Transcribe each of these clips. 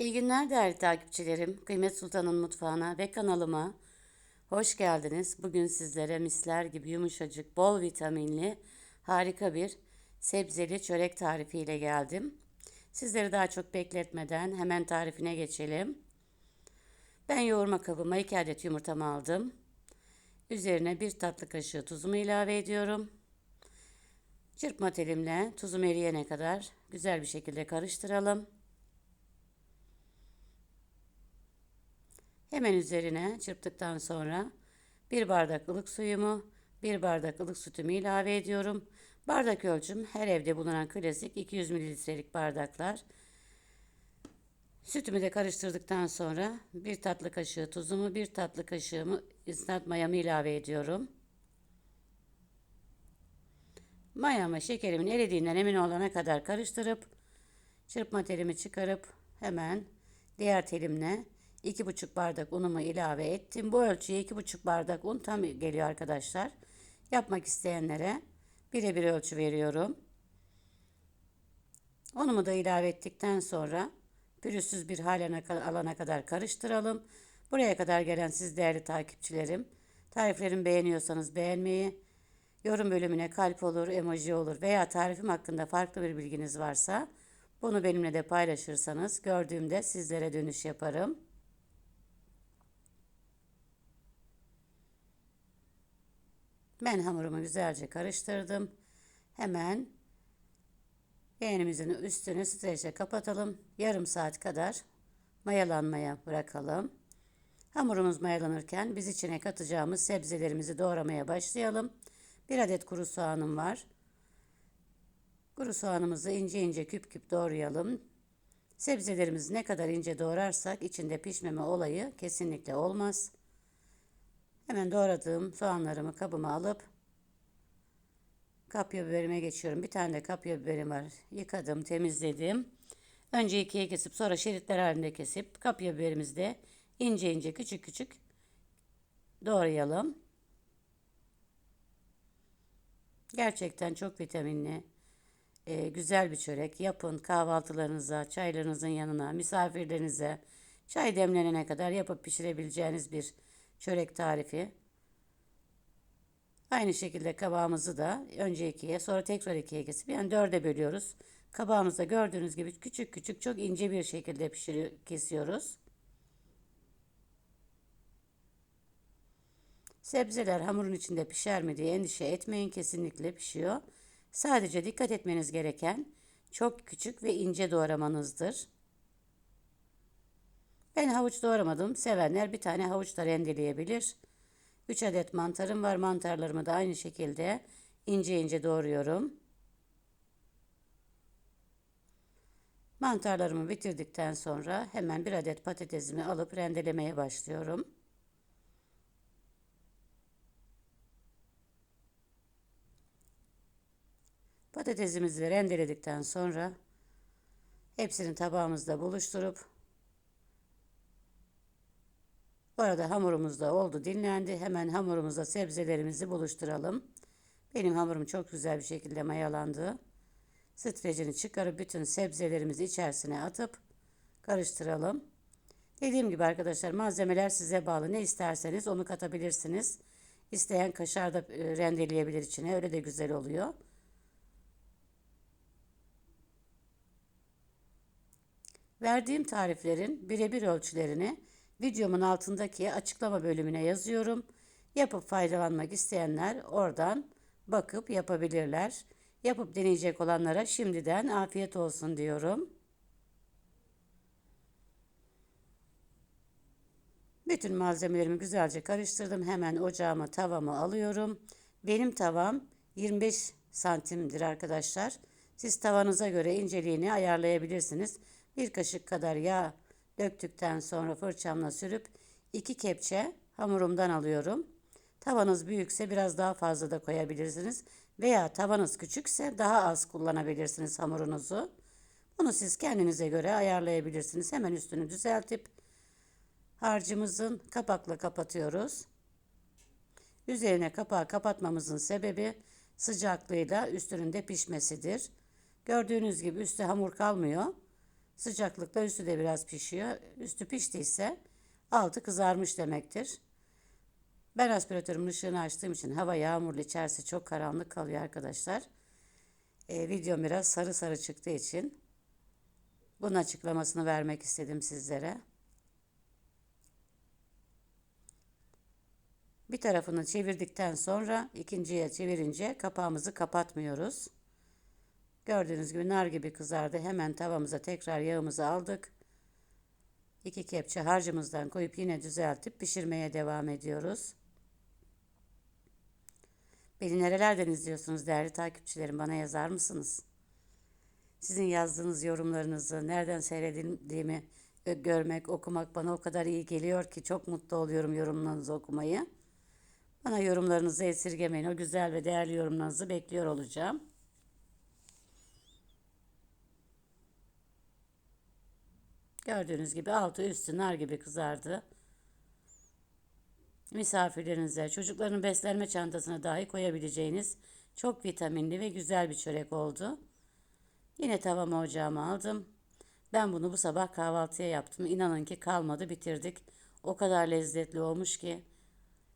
İyi günler değerli takipçilerim. Kıymet Sultan'ın mutfağına ve kanalıma hoş geldiniz. Bugün sizlere misler gibi yumuşacık, bol vitaminli, harika bir sebzeli çörek tarifiyle geldim. Sizleri daha çok bekletmeden hemen tarifine geçelim. Ben yoğurma kabıma 2 adet yumurtamı aldım. Üzerine bir tatlı kaşığı tuzumu ilave ediyorum. Çırpma telimle tuzum eriyene kadar güzel bir şekilde karıştıralım. Hemen üzerine çırptıktan sonra bir bardak ılık suyumu, bir bardak ılık sütümü ilave ediyorum. Bardak ölçüm her evde bulunan klasik 200 mililitrelik bardaklar. Sütümü de karıştırdıktan sonra bir tatlı kaşığı tuzumu, bir tatlı kaşığı ıslat mayamı ilave ediyorum. Mayama şekerimin eridiğinden emin olana kadar karıştırıp çırpma telimi çıkarıp hemen diğer telimle 2,5 bardak unumu ilave ettim. Bu ölçüye 2,5 bardak un tam geliyor arkadaşlar. Yapmak isteyenlere birebir ölçü veriyorum. Unumu da ilave ettikten sonra pürüzsüz bir hale alana kadar karıştıralım. Buraya kadar gelen siz değerli takipçilerim. Tariflerimi beğeniyorsanız beğenmeyi, yorum bölümüne kalp olur, emoji olur veya tarifim hakkında farklı bir bilginiz varsa bunu benimle de paylaşırsanız gördüğümde sizlere dönüş yaparım. Ben hamurumu güzelce karıştırdım. Hemen yeğenimizin üstünü streçle kapatalım. Yarım saat kadar mayalanmaya bırakalım. Hamurumuz mayalanırken biz içine katacağımız sebzelerimizi doğramaya başlayalım. Bir adet kuru soğanım var. Kuru soğanımızı ince ince küp küp doğrayalım. Sebzelerimizi ne kadar ince doğrarsak içinde pişmeme olayı kesinlikle olmaz. Hemen doğradığım soğanlarımı kabıma alıp kapya biberime geçiyorum. Bir tane de kapya biberim var. Yıkadım, temizledim. Önce ikiye kesip sonra şeritler halinde kesip kapya biberimizi de ince ince küçük küçük doğrayalım. Gerçekten çok vitaminli, e, güzel bir çörek. Yapın kahvaltılarınıza, çaylarınızın yanına, misafirlerinize, çay demlenene kadar yapıp pişirebileceğiniz bir çörek tarifi. Aynı şekilde kabağımızı da önce ikiye sonra tekrar ikiye kesip yani dörde bölüyoruz. Kabağımızda gördüğünüz gibi küçük küçük çok ince bir şekilde pişiriyor, kesiyoruz. Sebzeler hamurun içinde pişer mi diye endişe etmeyin kesinlikle pişiyor. Sadece dikkat etmeniz gereken çok küçük ve ince doğramanızdır. Ben havuç doğramadım. Sevenler bir tane havuç da rendeleyebilir. 3 adet mantarım var. Mantarlarımı da aynı şekilde ince ince doğruyorum. Mantarlarımı bitirdikten sonra hemen bir adet patatesimi alıp rendelemeye başlıyorum. Patatesimizi rendeledikten sonra hepsini tabağımızda buluşturup bu arada hamurumuz da oldu dinlendi. Hemen hamurumuzda sebzelerimizi buluşturalım. Benim hamurum çok güzel bir şekilde mayalandı. Streçini çıkarıp bütün sebzelerimizi içerisine atıp karıştıralım. Dediğim gibi arkadaşlar malzemeler size bağlı. Ne isterseniz onu katabilirsiniz. İsteyen kaşar da e, rendeleyebilir içine. Öyle de güzel oluyor. Verdiğim tariflerin birebir ölçülerini videomun altındaki açıklama bölümüne yazıyorum. Yapıp faydalanmak isteyenler oradan bakıp yapabilirler. Yapıp deneyecek olanlara şimdiden afiyet olsun diyorum. Bütün malzemelerimi güzelce karıştırdım. Hemen ocağıma tavamı alıyorum. Benim tavam 25 santimdir arkadaşlar. Siz tavanıza göre inceliğini ayarlayabilirsiniz. Bir kaşık kadar yağ döktükten sonra fırçamla sürüp iki kepçe hamurumdan alıyorum. Tavanız büyükse biraz daha fazla da koyabilirsiniz. Veya tavanız küçükse daha az kullanabilirsiniz hamurunuzu. Bunu siz kendinize göre ayarlayabilirsiniz. Hemen üstünü düzeltip harcımızın kapakla kapatıyoruz. Üzerine kapağı kapatmamızın sebebi sıcaklığıyla üstünün de pişmesidir. Gördüğünüz gibi üstte hamur kalmıyor. Sıcaklıkta üstü de biraz pişiyor. Üstü piştiyse altı kızarmış demektir. Ben aspiratörümün ışığını açtığım için hava yağmurlu içerisi çok karanlık kalıyor arkadaşlar. Ee, videom biraz sarı sarı çıktığı için bunun açıklamasını vermek istedim sizlere. Bir tarafını çevirdikten sonra ikinciye çevirince kapağımızı kapatmıyoruz. Gördüğünüz gibi nar gibi kızardı. Hemen tavamıza tekrar yağımızı aldık. İki kepçe harcımızdan koyup yine düzeltip pişirmeye devam ediyoruz. Beni nerelerden izliyorsunuz değerli takipçilerim bana yazar mısınız? Sizin yazdığınız yorumlarınızı, nereden seyredildiğimi görmek, okumak bana o kadar iyi geliyor ki çok mutlu oluyorum yorumlarınızı okumayı. Bana yorumlarınızı esirgemeyin. O güzel ve değerli yorumlarınızı bekliyor olacağım. Gördüğünüz gibi altı üstü nar gibi kızardı. Misafirlerinize, çocukların beslenme çantasına dahi koyabileceğiniz çok vitaminli ve güzel bir çörek oldu. Yine tavama ocağıma aldım. Ben bunu bu sabah kahvaltıya yaptım. İnanın ki kalmadı bitirdik. O kadar lezzetli olmuş ki.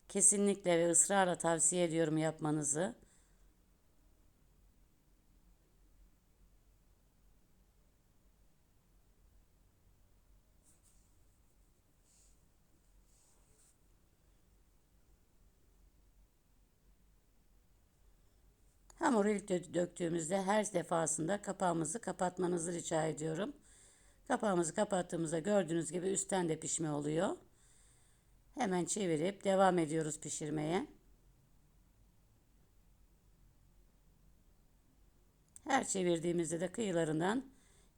Kesinlikle ve ısrarla tavsiye ediyorum yapmanızı. Hamuru ilk döktüğümüzde her defasında kapağımızı kapatmanızı rica ediyorum. Kapağımızı kapattığımızda gördüğünüz gibi üstten de pişme oluyor. Hemen çevirip devam ediyoruz pişirmeye. Her çevirdiğimizde de kıyılarından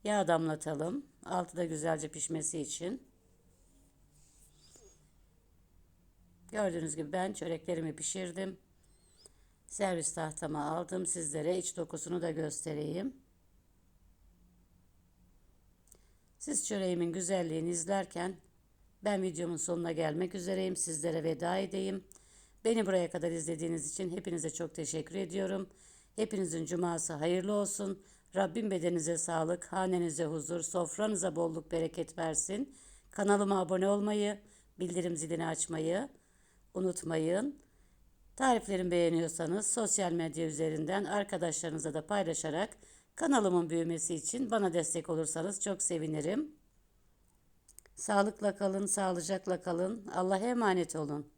yağ damlatalım. Altı da güzelce pişmesi için. Gördüğünüz gibi ben çöreklerimi pişirdim. Servis tahtama aldım. Sizlere iç dokusunu da göstereyim. Siz çöreğimin güzelliğini izlerken ben videomun sonuna gelmek üzereyim. Sizlere veda edeyim. Beni buraya kadar izlediğiniz için hepinize çok teşekkür ediyorum. Hepinizin cuması hayırlı olsun. Rabbim bedeninize sağlık, hanenize huzur, sofranıza bolluk bereket versin. Kanalıma abone olmayı, bildirim zilini açmayı unutmayın. Tariflerimi beğeniyorsanız sosyal medya üzerinden arkadaşlarınıza da paylaşarak kanalımın büyümesi için bana destek olursanız çok sevinirim. Sağlıkla kalın, sağlıcakla kalın. Allah'a emanet olun.